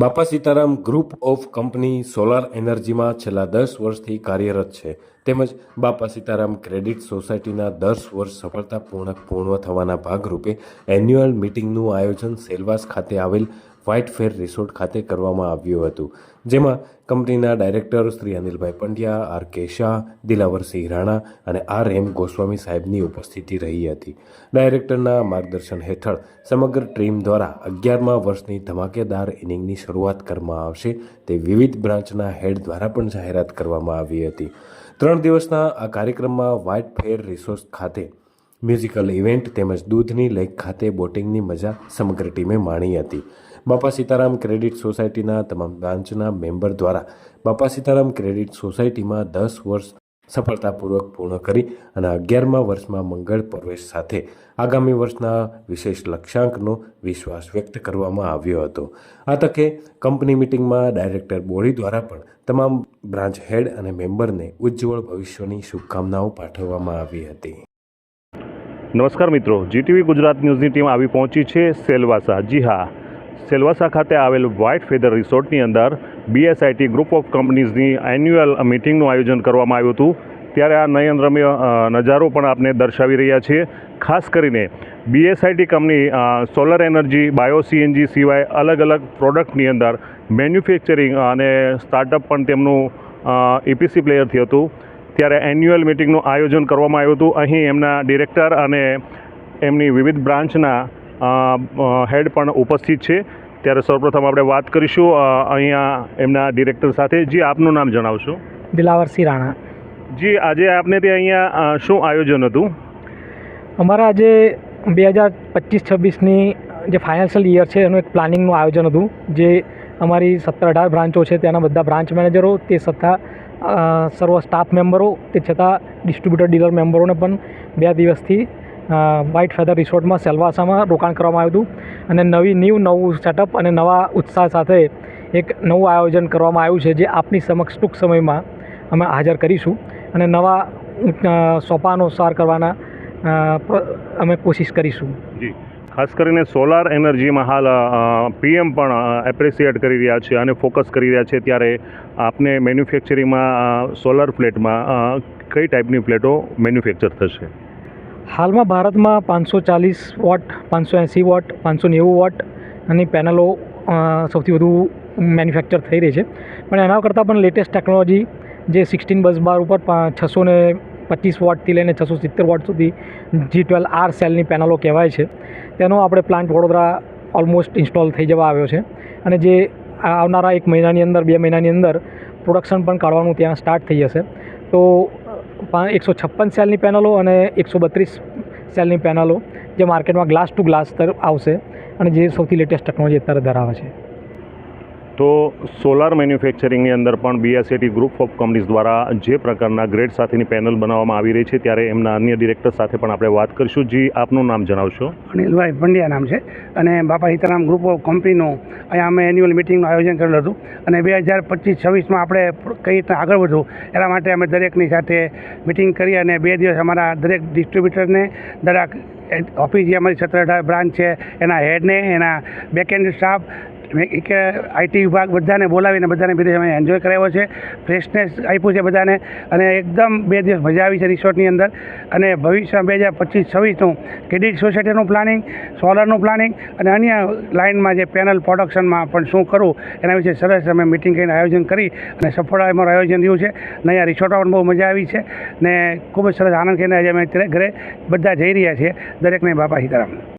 Bapa Sitaram group of company solar એનર્જીમાં છેલ્લા દસ વર્ષથી કાર્યરત છે. તેમજ બાપા સીતારામ ક્રેડિટ સોસાયટીના દસ વર્ષ સફળતાપૂર્વક પૂર્ણ થવાના ભાગરૂપે એન્યુઅલ મિટિંગનું આયોજન સેલવાસ ખાતે આવેલ વ્હાઇટ ફેર રિસોર્ટ ખાતે કરવામાં આવ્યું હતું, જેમાં કંપનીના director Shri Anilbhai Pandya, R K Shah Dilavarsinh Rana અને આર એમ ગોસ્વામી સાહેબની ઉપસ્થિતિ રહી હતી. ડાયરેક્ટરના માર્ગદર્શન હેઠળ સમગ્ર ટીમ દ્વારા અગિયારમા વર્ષની ધમાકેદાર ઇનિંગની શરૂઆત કરવામાં આવશે તે વિવિધ બ્રાન્ચના હેડ દ્વારા પણ જાહેરાત કરવામાં આવી હતી. ત્રણ દિવસના આ કાર્યક્રમમાં વ્હાઇટ ફેર રિસોર્ટ ખાતે મ્યુઝિકલ ઇવેન્ટ તેમજ દૂધની લેક ખાતે બોટિંગની મજા સમગ્ર ટીમે માણી હતી. બાપા સીતારામ ક્રેડિટ સોસાયટીના તમામ બ્રાન્ચના મેમ્બર દ્વારા બાપા સીતારામ ક્રેડિટ સોસાયટીમાં દસ વર્ષ સફળતાપૂર્વક પૂર્ણ કરી અને અગિયારમા વર્ષમાં મંગળ પ્રવેશ સાથે આગામી વર્ષના વિશેષ લક્ષ્યાંકનો વિશ્વાસ વ્યક્ત કરવામાં આવ્યો હતો. આ તકે કંપની મિટિંગમાં ડાયરેક્ટર બોડી દ્વારા પણ તમામ બ્રાન્ચ હેડ અને મેમ્બરને ઉજ્જવળ ભવિષ્યની શુભકામનાઓ પાઠવવામાં આવી હતી. નમસ્કાર મિત્રો, જીટીવી ગુજરાત ન્યૂઝની ટીમ આવી પહોંચી છે સેલવાસા. જી હા. સેલવાસા ખાતે આવેલ વ્હાઇટ ફેધર રિસોર્ટની અંદર બીએસઆઈટી ગ્રુપ ઓફ કંપનીઝની એન્યુઅલ મિટિંગનું આયોજન કરવામાં આવ્યું હતું. ત્યારે આ નયનરમ્ય અ, નજારો પણ આપને દર્શાવી રહ્યા છીએ. ખાસ કરીને BSIT company solar energy bio CNG સિવાય અલગ અલગ પ્રોડક્ટની અંદર મેન્યુફેક્ચરિંગ અને સ્ટાર્ટઅપ પણ તેમનું ઇપીસી પ્લેયરથી હતું. ત્યારે એન્યુઅલ મિટિંગનું આયોજન કરવામાં આવ્યું હતું. અહીં એમના ડિરેક્ટર અને એમની વિવિધ બ્રાન્ચના હેડ પણ ઉપસ્થિત છે. ત્યારે સૌપ્રથમ આપણે વાત કરીશું અહીંયા એમના ડિરેક્ટર સાથે. જી આપનું નામ જણાવશો? દિલાવરસિંહ રાણા. જી આજે આપને ત્યાં અહીંયા શું આયોજન હતું? અમારા આજે બે હજાર પચીસ છવ્વીસની જે ફાઇનાન્શિયલ યર છે એનું એક પ્લાનિંગનું આયોજન હતું. જે અમારી સત્તર અઢાર બ્રાન્ચો છે ત્યાંના બધા બ્રાન્ચ મેનેજરો તે છતાં સર્વ સ્ટાફ મેમ્બરો તે છતાં ડિસ્ટ્રીબ્યુટર ડીલર મેમ્બરોને પણ બે દિવસથી વ્હાઇટ ફેધર રિસોર્ટમાં સેલવાસામાં રોકાણ કરવામાં આવ્યું હતું અને નવી ન્યૂ નવું સેટઅપ અને નવા ઉત્સાહ સાથે એક નવું આયોજન કરવામાં આવ્યું છે જે આપની સમક્ષ ટૂંક સમયમાં અમે હાજર કરીશું અને નવા સોપાનો સાર કરવાના અમે કોશિશ કરીશું. જી. ખાસ કરીને સોલાર એનર્જીમાં હાલ પીએમ પણ એપ્રિસિએટ કરી રહ્યા છે અને ફોકસ કરી રહ્યા છે ત્યારે આપને મેન્યુફેક્ચરિંગમાં સોલાર પ્લેટમાં કઈ ટાઈપની પ્લેટો મેન્યુફેક્ચર થશે? હાલમાં ભારતમાં પાંચસો ચાલીસ વોટ, પાંચસો એંસી વોટ, પાંચસો નેવું વોટ અને પેનલો સૌથી વધુ મેન્યુફેક્ચર થઈ રહી છે. પણ એના કરતાં પણ લેટેસ્ટ ટેકનોલોજી જે સિક્સટીન બસ બાર ઉપર છસો ને પચીસ વોટથી લઈને છસો સિત્તેર વોટ સુધી જી ટ્વેલ્વ આર સેલની પેનલો કહેવાય છે. તેનો આપણે પ્લાન્ટ વડોદરા ઓલમોસ્ટ ઇન્સ્ટોલ થઈ જવા આવ્યો છે. અને જે આવનારા એક મહિનાની અંદર, બે મહિનાની અંદર પ્રોડક્શન પણ કાઢવાનું ત્યાં સ્ટાર્ટ થઈ જશે. તો એકસો છપ્પન સેલની પેનલો અને એકસો બત્રીસ સેલની પેનલો જે માર્કેટમાં ગ્લાસ ટુ ગ્લાસ આવશે અને જે સૌથી લેટેસ્ટ ટેકનોલોજી અત્યારે ધરાવે છે. તો સોલાર મેન્યુફેક્ચરિંગની અંદર પણ બીએસએટી ગ્રુપ ઓફ કંપનીઝ દ્વારા જે પ્રકારના ગ્રેડ સાથેની પેનલ બનાવવામાં આવી રહી છે, ત્યારે એમના અન્ય ડિરેક્ટર સાથે પણ આપણે વાત કરીશું. જી, આપનું નામ જણાવશો? અનિલભાઈ પંડ્યા નામ છે. અને બાપા સીતારામ ગ્રુપ ઓફ કંપનીનું અહીંયા અમે એન્યુઅલ મિટિંગનું આયોજન કરેલું હતું. અને બે હજાર પચીસ છવ્વીસમાં આપણે કઈ રીતે આગળ વધવું, એના માટે અમે દરેકની સાથે મિટિંગ કરી અને બે દિવસ અમારા દરેક ડિસ્ટ્રીબ્યુટરને દરેક ઓફિસ જે અમારી સત્તર અઢાર બ્રાન્ચ છે, એના હેડને એના બેકએન્ડ સ્ટાફ કે આઈટી વિભાગ બધાને બોલાવીને બધાને બે અમે એન્જોય કરાવ્યો છે. ફ્રેશનેસ આપ્યું છે બધાને. અને એકદમ બે દિવસ મજા આવી છે રિસોર્ટની અંદર. અને ભવિષ્યમાં બે હજાર પચીસ છવ્વીસનું ક્રેડિટ સોસાયટીનું પ્લાનિંગ સોલરનું પ્લાનિંગ અને અન્ય લાઇનમાં જે પેનલ પ્રોડક્શનમાં પણ શું કરવું, એના વિશે સરસ અમે મિટિંગ કરીને આયોજન કરી અને સફળ અમારું આયોજન રહ્યું છે. અને અહીંયા રિસોર્ટમાં પણ બહુ મજા આવી છે. ને ખૂબ જ સરસ આનંદ કરીને આજે અમે ઘરે બધા જઈ રહ્યા છીએ. દરેકને બાપા સીતારામ.